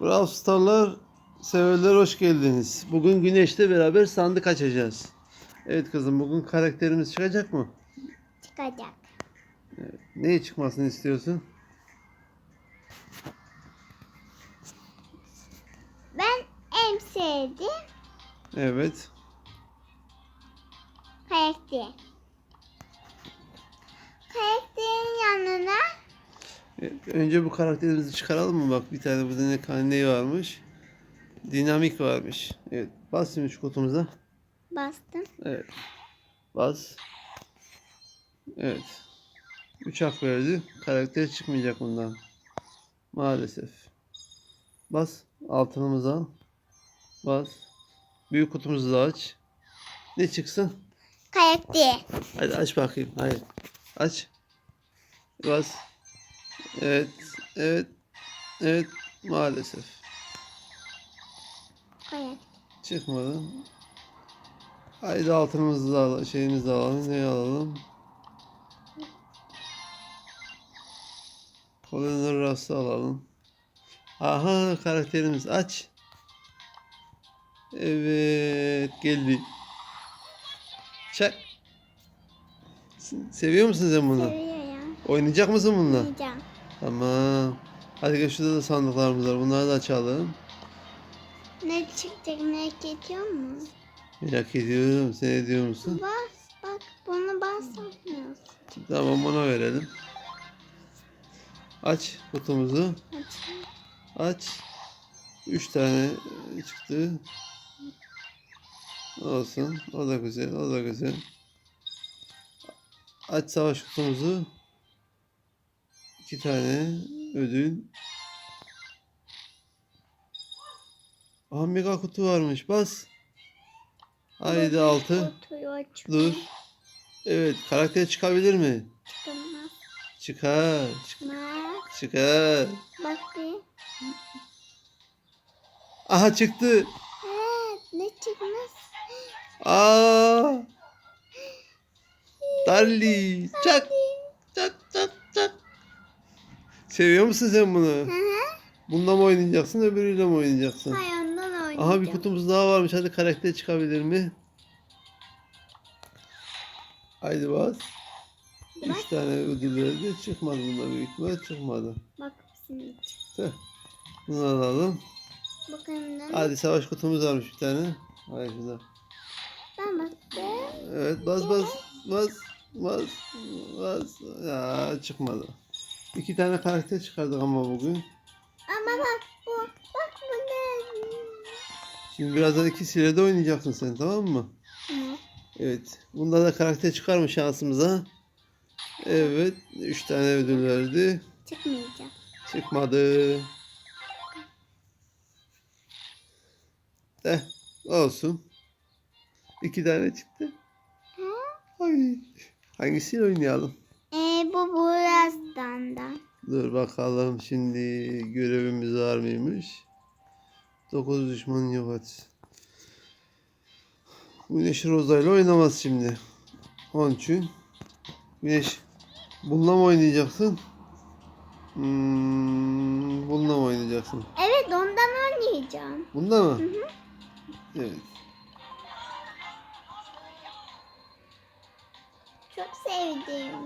Brawl Star'lar severler hoş geldiniz. Bugün Güneş'le beraber sandık açacağız. Evet kızım bugün karakterimiz çıkacak mı? çıkacak. Neyi çıkmasını istiyorsun? Ben en sevdiğim Evet. karakter. Karakterin yanına Evet, Önce bu karakterimizi çıkaralım mı? Bak bir tane burada ne, ne varmış? Dinamik varmış. Evet. Bas şimdi şu kutumuza. bastım. Evet. Bas. Evet. 3 hak verdi. Karakter çıkmayacak bundan. Maalesef. Bas. Altınımızı al. Bas. Büyük kutumuzu da aç. Ne çıksın? Karakter. Hadi aç bakayım. Hayır. Aç. Bas. Evet. Evet. Evet. Maalesef. Karakter. Çıkmadı. Haydi altınımızı da alalım. Şeyimizi de alalım. Ne alalım? Kolonel rastı alalım. Aha karakterimiz aç. Evet geldi. Çak. Seviyor musun sen bunu? Seviyorum. Oynayacak mısın bununla? Yiyeceğim. Tamam. Hadi gel şurada da sandıklarımız var. Bunları da açalım. Ne çıkacak merak ediyor musun? Merak ediyorum. Sen ediyor musun? Bas bak bunu basmıyorsun. Tamam ona verelim. Aç kutumuzu. Açayım. Aç. Üç tane çıktı. Olsun. O da güzel. O da güzel. Aç savaş kutumuzu. İki tane ödül. Aha mega kutu varmış. Bas. Haydi altı. Dur. Evet. Karakter çıkabilir mi? Çıkamaz. Çıkar. çık- Çıkmaz. Çıkar. Bak bir. Aha çıktı. Evet ne çıkmaz? Aa! Darli. Çak. Seviyor musun sen bunu? Hı hı. Bununla mı oynayacaksın öbürüyle mi oynayacaksın? Hayır ondan oynayacağım. Aha bir kutumuz daha varmış. Hadi karakter çıkabilir mi? Haydi bas. Üç tane ödül verdi. Çıkmadı bunlar büyük ihtimal çıkmadı. Bak şimdi. Tüh. Bunu alalım. Bakalım ne? Hadi savaş kutumuz varmış bir tane. Hayır şurada. Ben baktım. Evet bas bas bas bas bas. Ya çıkmadı. İki tane karakter çıkardık ama bugün. Ama bak bu. Bak bu ne? Şimdi birazdan ikisiyle de oynayacaksın sen tamam mı? Hı. Evet. Bunda da karakter çıkar mı şansımıza? Evet. Üç tane ödül verdi. Çıkmayacak. Çıkmadı. Eh olsun. İki tane çıktı. Ha? Ay. Hangisiyle oynayalım? Ee, bu birazdan da. Dur bakalım şimdi görevimiz var mıymış? 9 düşman yok et. Güneş Roza'yla oynamaz şimdi. Onun için Güneş bununla mı oynayacaksın? Hmm, bununla mı oynayacaksın? Evet ondan oynayacağım. Bunda mı? Evet. Çok sevdim.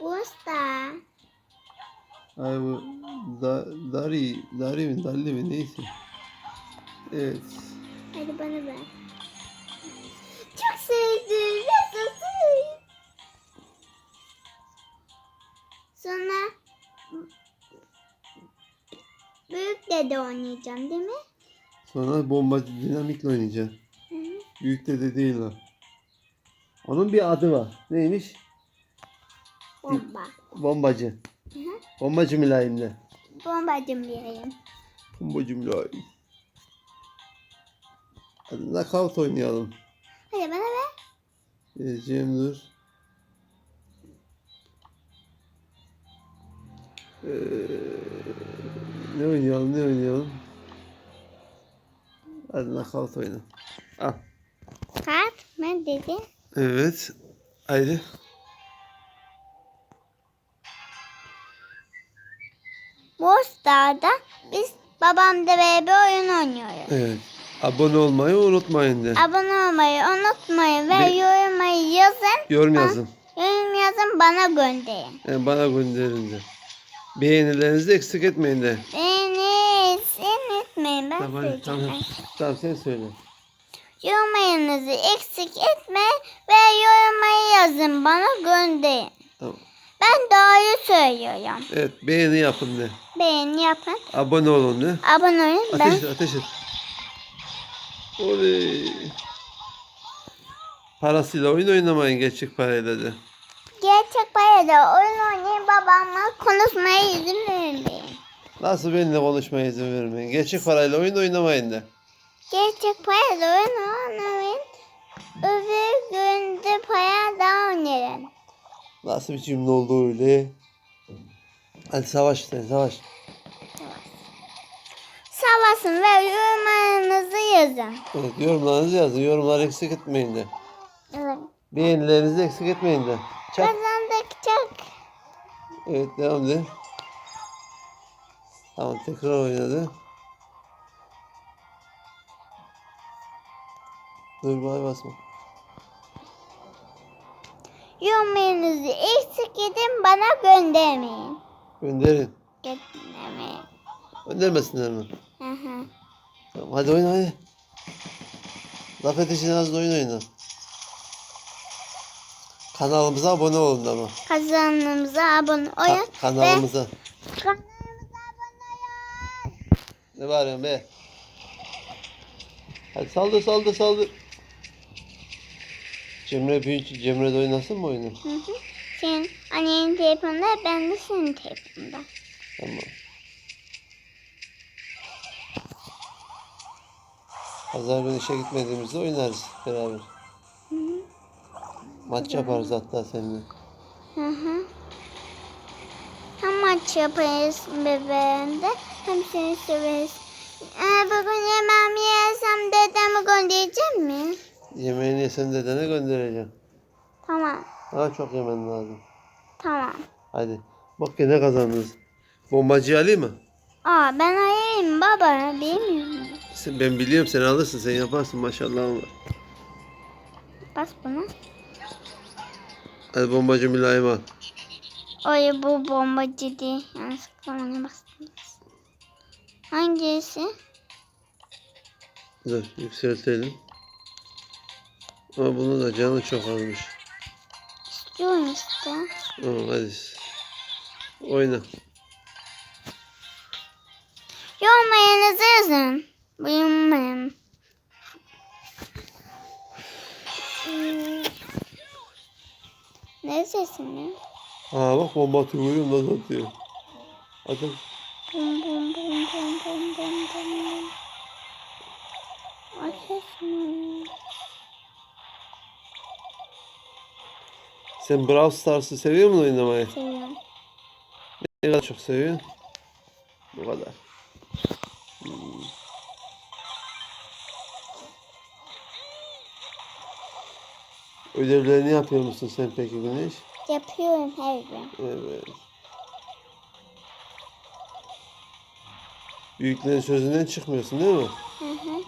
Usta. Ay bu da, Dari, Dari mi, Dalli mi neyse. Evet. Hadi bana ver. Çok sevdim. Yaşasın. Sonra büyük dede oynayacağım değil mi? Sonra bombacı dinamikle oynayacaksın. Hı hı. Büyük dede değil o. Onun bir adı var. Neymiş? Bomba. Bombacı. Bombacı mülayimle. Bombacım diyeyim. Bombacı mülayim. Hadi knockout oynayalım. Hadi bana ver. Vereceğim dur. Ee, ne oynayalım ne oynayalım? Hadi knockout oyna. Al. Kart ben dedi. Evet. Haydi. Bostar'da biz babam da beraber oyun oynuyoruz. Evet. Abone olmayı unutmayın de. Abone olmayı unutmayın ve Be- yorumları yazın. Yorum yazın. Yorum yazın bana gönderin. Yani bana gönderin de. Beğenilerinizi de eksik etmeyin de. Beni unutmayın ben Tamam, söyleyeceğim. tamam. Tamam sen söyle. Yorumlarınızı eksik etme ve yorumları yazın bana gönderin. Tamam. Ben doğru söylüyorum. Evet beğeni yapın de. Beğeni yapın. Abone olun de. Abone olun. Ben Ateş et ateş et. Oley. Parasıyla oyun oynamayın gerçek parayla de. gerçek parayla oyun oynayıp babamla konuşmaya izin vermeyin. Nasıl benimle konuşmaya izin vermeyin. Gerçek parayla oyun oynamayın de. Gerçek parayla oyun oynamayın. Öbür günde para da oynayın. Nasıl bir cümle oldu öyle? Hadi savaş sen savaş. Savaşın ve yorumlarınızı yazın. Evet yorumlarınızı yazın. Yorumları eksik etmeyin de. Evet. Beğenilerinizi eksik etmeyin de. Çak. Kazandık çok. Evet devam de. Tamam tekrar oynadı. Dur bay basma. Yorumlarınızı eksik edin bana göndermeyin. Gönderin. Göndermeyin. Göndermesinler mi? Hı hı. Tamam hadi oyna hadi. Laf etişin az da oyun oyna. Kanalımıza abone olun ama. Kanalımıza abone olun. Ka- kanalımıza. Ve kanalımıza abone olun. Ne bağırıyorsun be? Hadi saldır saldır saldır. Cemre büyüyünce Cemre de oynasın mı oyunu? Hı hı. Senin annenin telefonunda ben de senin telefonunda. Tamam. Pazar günü işe gitmediğimizde oynarız beraber. Hı hı. Maç yaparız hatta seninle. Hı hı. Hem maç yaparız bebeğinde hem seni severiz. Ee, bugün yemeğimi yersem dedemi göndereceğim mi? Yemeğini yesen dedene göndereceğim. Tamam. Daha çok yemen lazım. Tamam. Hadi. Bak gene kazandınız. Bombacı alayım mı? Aa ben arayayım baba bilmiyorum. Sen, ben biliyorum sen alırsın sen yaparsın maşallah. Bas bunu. Hadi bombacı mülayim al. Ay bu bombacı değil. Yanlışlıkla ona bastınız. Hangisi? Dur yükseltelim. Ama bunun da canı çok azmış. İstiyorum işte. Tamam hadi. Oyna. Yorumlarınızı yazın. Buyurmayın. Hmm. Ne sesin ya? Aa bak bomba atıyor görüyor musun? Nasıl atıyor? Hadi. Bum bum bum bum bum bum bum. Ateş mi? Sen Brawl Stars'ı seviyor musun oynamayı? Seviyorum. Ne kadar çok seviyorsun? Bu kadar. Hmm. Ödevlerini yapıyor musun sen peki Güneş? Yapıyorum her gün. Evet. Büyüklerin sözünden çıkmıyorsun değil mi? Hı hı.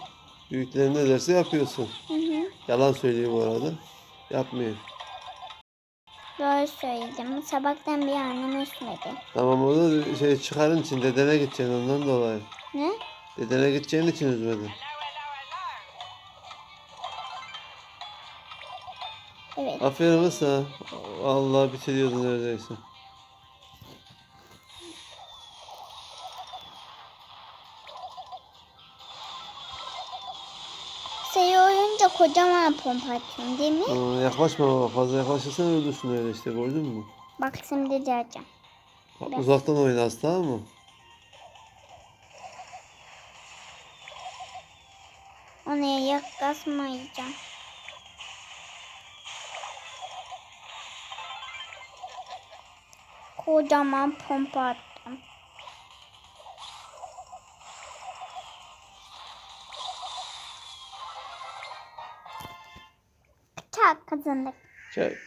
Büyüklerin ne derse yapıyorsun. Hı hı. Yalan söylüyor bu arada. Yapmıyor. Doğru söyledim. Sabahtan bir annem üstmedi. Tamam o da şey çıkarın için dedene gideceksin ondan dolayı. Ne? Dedene gideceğin için üzmedin. Evet. Aferin kız sana. Vallahi bitiriyordun neredeyse. Kocaman pompa atıyorum değil mi? Aa, yaklaşma baba fazla yaklaşırsan öldürsün öyle işte gördün mü? Bak şimdi diyeceğim. Bak, uzaktan oyna tamam mı? Ona yaklaşmayacağım. Kocaman pompa attım. kazandık. Şey.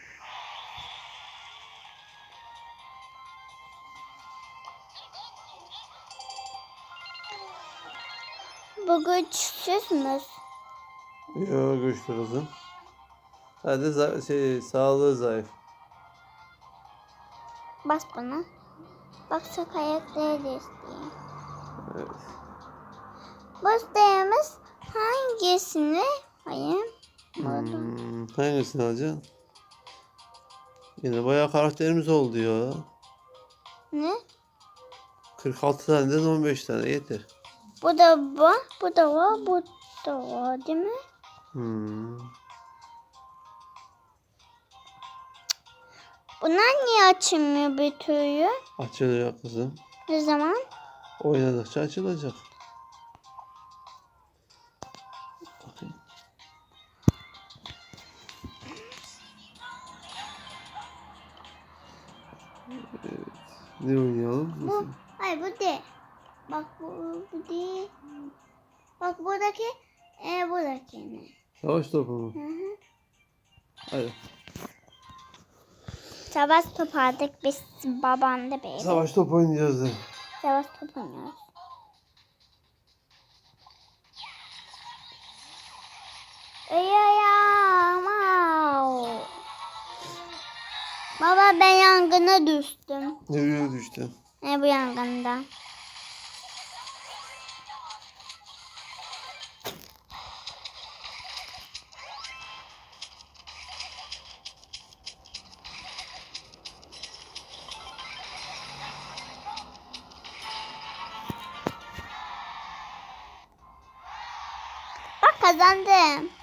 Bu güçsüz müsünüz? Yok güçlü kızım. Sadece za- şey, sağlığı zayıf. Bas bana. Bak çok ayakları değişti. Evet. Bastığımız hangisini? Hayır. Hmm hangisini alacaksın? Yine bayağı karakterimiz oldu ya. Ne? 46 taneden 15 tane yeter. Bu da var, bu da var, bu da var değil mi? Hmm. Bunlar niye açılmıyor bir türlü? Açılıyor kızım. Ne zaman? Oynadıkça açılacak. Bu, hayır bu değil. Bak bu, bu değil. Bak buradaki, e, buradaki ne? Savaş topu mu? Hı hı. Hadi. Savaş topu aldık biz babam da böyle. Savaş topu oynayacağız da. Savaş topu oynuyoruz. Baba ben yangına düştüm. Nereye düştü? Ne bu yangında? Bak kazandım.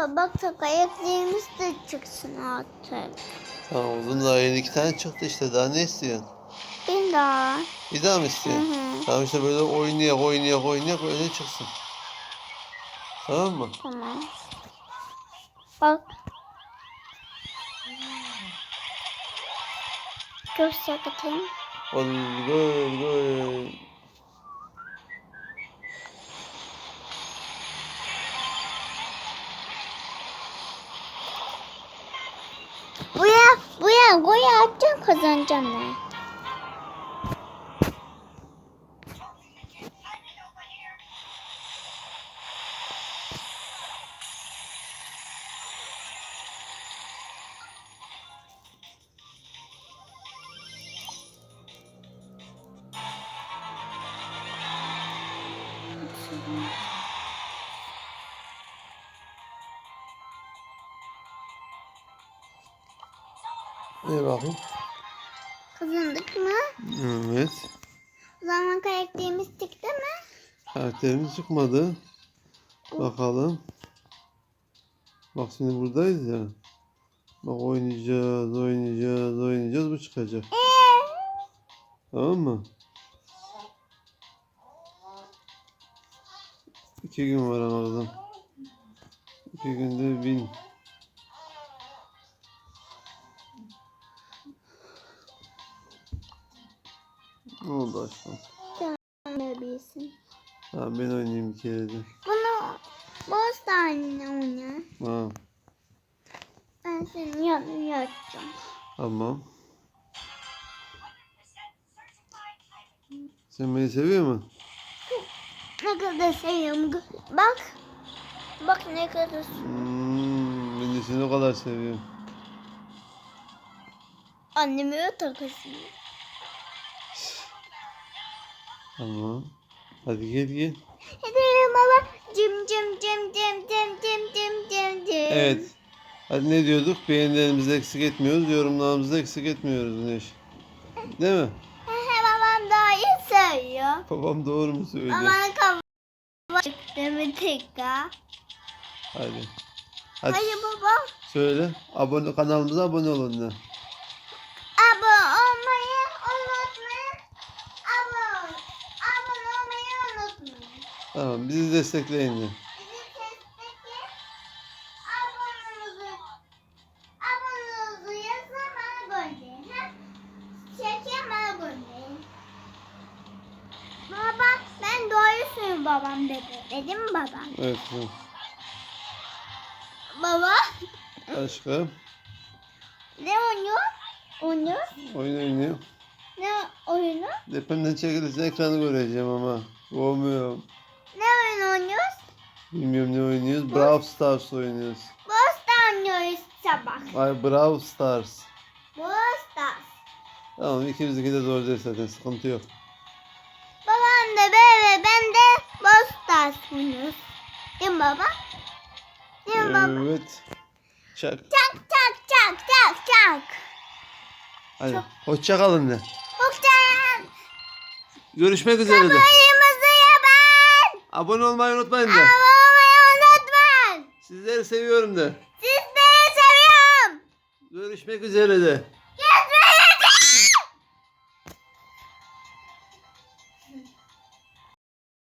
Baba bak tak ayaklarımız da çıksın artık. Tamam uzun daha yeni iki tane çıktı işte daha ne istiyorsun? Bir daha. Bir daha mı istiyorsun? Hı hı. Tamam işte böyle oynayak oynayak oynayak öyle çıksın. Tamam mı? Tamam. Bak. Çok sakatım. Gol gol gol. Ama yapacağım kazanacağım ben. Thank you. Ne bakayım? Kazandık mı? Evet. O zaman karakterimiz çıktı mı? Karakterimiz çıkmadı. Bakalım. Bak şimdi buradayız ya. Bak oynayacağız, oynayacağız, oynayacağız. Bu çıkacak. Tamam mı? İki gün var ama kızım. İki günde bin. Oldu aşkım? Bebeğisin. Tamam ben oynayayım bir kere de. Bunu boz tane oyna. Tamam. Ben senin yanına yatacağım. Tamam. Sen beni seviyor musun? Ne kadar seviyorum. Bak. Bak ne kadar. Hmm, ben de seni o kadar seviyorum. Annemi takasın. Tamam. Hadi gel gel. Hadi baba. Cim cim cim cim cim cim cim cim cim. Evet. Hadi ne diyorduk? Beğenilerimizi eksik etmiyoruz, yorumlarımızı eksik etmiyoruz Güneş. Değil mi? He babam daha iyi söylüyor. Babam doğru mu söylüyor? Babanın kafa çıktı bir tekrar. Hadi. Hadi Hadi baba. söyle. Abone kanalımıza abone olun de. Tamam bizi destekleyin. De. babam dedi. Dedi mi babam? Evet. evet. Baba. Aşkım. Ne oynuyor? Oynuyor. Oyun oynuyor. Ne oyunu? Depemden çekilirse ekranı göreceğim ama. Olmuyor. Ne oyun oynuyoruz? Bilmiyorum ne oynuyoruz. Brawl Stars oynuyoruz. Bosta oynuyoruz sabah. Ay Brawl Stars. Bosta. Tamam ikimizinki de zor değil zaten sıkıntı yok. Babam da böyle ben de Bosta oynuyoruz. Değil mi baba? Değil mi baba? Evet. Çak. Çak çak çak çak çak. Hadi. Hoşça kalın de. Muhtemelen Görüşmek üzere de. Abone olmayı unutmayın de. Abone unutmayın. Sizleri seviyorum de. Sizleri seviyorum. Görüşmek üzere de.